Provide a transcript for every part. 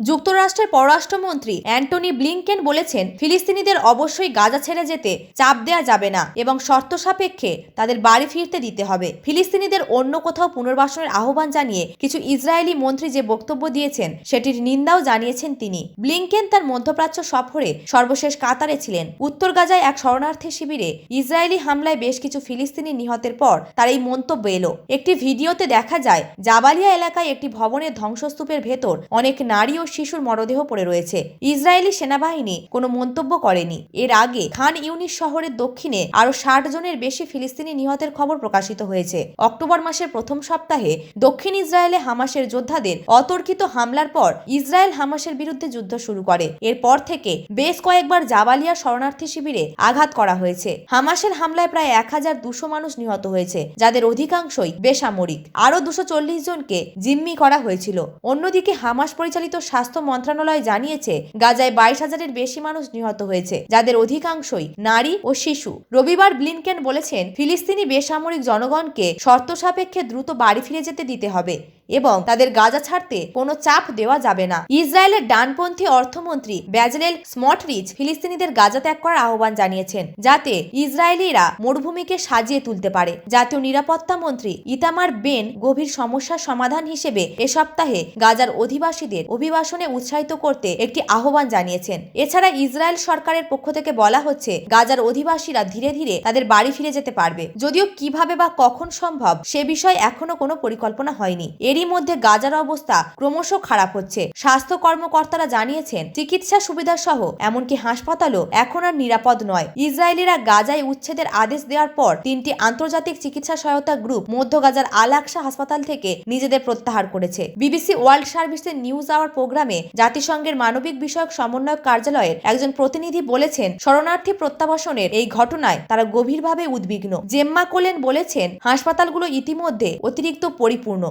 যুক্তরাষ্ট্রের পররাষ্ট্রমন্ত্রী Antony Blinken বলেছেন, ফিলিস্তিনিদের অবশ্যই গাজা ছেড়ে যেতে চাপ দেয়া যাবে না এবং শর্ত সাপেক্ষে তাদের বাড়ি ফিরতে দিতে হবে। ফিলিস্তিনিদের অন্য কোথাও পুনর্বাসনের আহ্বান জানিয়ে কিছু ইসরায়েলি মন্ত্রী যে বক্তব্য দিয়েছেন, সেটির নিন্দাও জানিয়েছেন তিনি। ব্লিংকেন তার মধ্যপ্রাচ্য সফরে সর্বশেষ কাতারে ছিলেন। উত্তর গাজায় এক শরণার্থী শিবিরে ইসরায়েলি হামলায় বেশ কিছু ফিলিস্তিনি নিহতের পর তার এই মন্তব্য এলো। একটি ভিডিওতে দেখা যায়, জাবালিয়া এলাকায় একটি ভবনের ধ্বংসস্তূপের ভেতর অনেক নারী ও শিশুর মরদেহ পড়ে রয়েছে। ইসরায়েলি সেনাবাহিনী কোনো মন্তব্য করেনি। এর আগে খান ইউনিস শহরের দক্ষিণে আরও ষাট জনের বেশি ফিলিস্তিনি নিহতের খবর প্রকাশিত হয়েছে। অক্টোবর মাসের প্রথম সপ্তাহে দক্ষিণ ইসরায়েলে হামাসের যোদ্ধাদের অতর্কিত হামলার পর ইসরায়েল হামাসের বিরুদ্ধে যুদ্ধ শুরু করে। এরপর থেকে বেশ কয়েকবার জাবালিয়া শরণার্থী শিবিরে আঘাত করা হয়েছে। হামাসের হামলায় প্রায় এক হাজার দুশো মানুষ নিহত হয়েছে, যাদের অধিকাংশই বেসামরিক। আরও দুশো চল্লিশ জনকে জিম্মি করা হয়েছিল। অন্যদিকে হামাস পরিচালিত স্বাস্থ্য মন্ত্রণালয় জানিয়েছে, গাজায় বাইশ হাজারের বেশি মানুষ নিহত হয়েছে, যাদের অধিকাংশই নারী ও শিশু। রবিবার ব্লিনকেন বলেছেন, ফিলিস্তিনি বেসামরিক জনগণকে শর্ত সাপেক্ষে দ্রুত বাড়ি ফিরে যেতে দিতে হবে। এবং তাদের গাজা ছাড়তে কোনো চাপ দেওয়া যাবে না। ইসরায়েলের ডানপন্থী অর্থমন্ত্রী ব্যাজলেল স্মটরিচ ফিলিস্তিনিদের গাজা ত্যাগ করার আহ্বান জানিয়েছেন, যাতে ইসরায়েলিরা মরুভূমিকে সাজিয়ে তুলতে পারে। জাতীয় নিরাপত্তা মন্ত্রী ইতামার বেন গভীর সমস্যার সমাধান হিসেবে এ সপ্তাহে গাজার অধিবাসীদের অভিবাসনে উৎসাহিত করতে একটি আহ্বান জানিয়েছেন। এছাড়া ইসরায়েল সরকারের পক্ষ থেকে বলা হচ্ছে, গাজার অধিবাসীরা ধীরে ধীরে তাদের বাড়ি ফিরে যেতে পারবে। যদিও কীভাবে বা কখন সম্ভব সে বিষয়ে এখনও কোনো পরিকল্পনা হয়নি। এরই মধ্যে গাজার অবস্থা ক্রমশ খারাপ হচ্ছে। স্বাস্থ্য কর্মকর্তারা জানিয়েছেন, চিকিৎসা সুবিধা সহ, এমনকি হাসপাতালও এখন আর নিরাপদ নয়। ইসরায়েলিরা গাজায় উচ্ছেদের আদেশ দেওয়ার পর তিনটি আন্তর্জাতিক চিকিৎসা সহায়তা গ্রুপ মধ্য গাজার আল হাসপাতাল থেকে নিজেদের প্রত্যাহার করেছে। বিবিসি ওয়ার্ল্ড সার্ভিসের নিউজ আওয়ার প্রোগ্রামে জাতিসংঘের মানবিক বিষয়ক সমন্বয়ক কার্যালয়ের একজন প্রতিনিধি বলেছেন, শরণার্থী প্রত্যাবাসনের এই ঘটনায় তারা গভীরভাবে উদ্বিগ্ন। জেম্মা কোলেন বলেছেন, হাসপাতালগুলো ইতিমধ্যে অতিরিক্ত পরিপূর্ণ।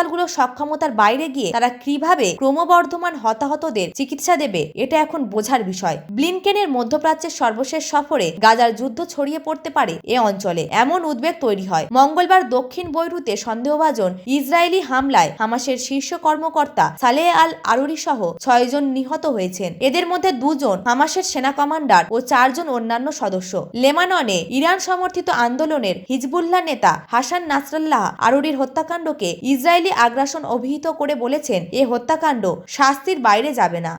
হাসপাতালগুলো সক্ষমতার বাইরে গিয়ে তারা কীভাবে ক্রমবর্ধমান হতাহতদের চিকিৎসা দেবে, এটা এখন বোঝার বিষয়। ব্লিনকেনের মধ্যপ্রাচ্যের সর্বশেষ সফরে গাজার যুদ্ধ ছড়িয়ে পড়তে পারে এ অঞ্চলে। এমন উদ্বেগ তৈরি হয়। মঙ্গলবার দক্ষিণ বৈরুতে সন্দেহভাজন ইসরায়েলি হামলায় হামাসের শীর্ষ কর্মকর্তা সালেহ আল আরুরি সহ ছয়জন নিহত হয়েছেন। এদের মধ্যে দুজন হামাসের সেনা কমান্ডার ও চারজন অন্যান্য সদস্য। লেমাননে ইরান সমর্থিত আন্দোলনের হিজবুল্লাহ নেতা হাসান নাসরাল্লাহ আরুরির হত্যাকাণ্ডকে ইসরায়েলি আগ্রাসন অভিহিত করে বলেছেন এ হত্যাকাণ্ড শাস্তির বাইরে যাবে না।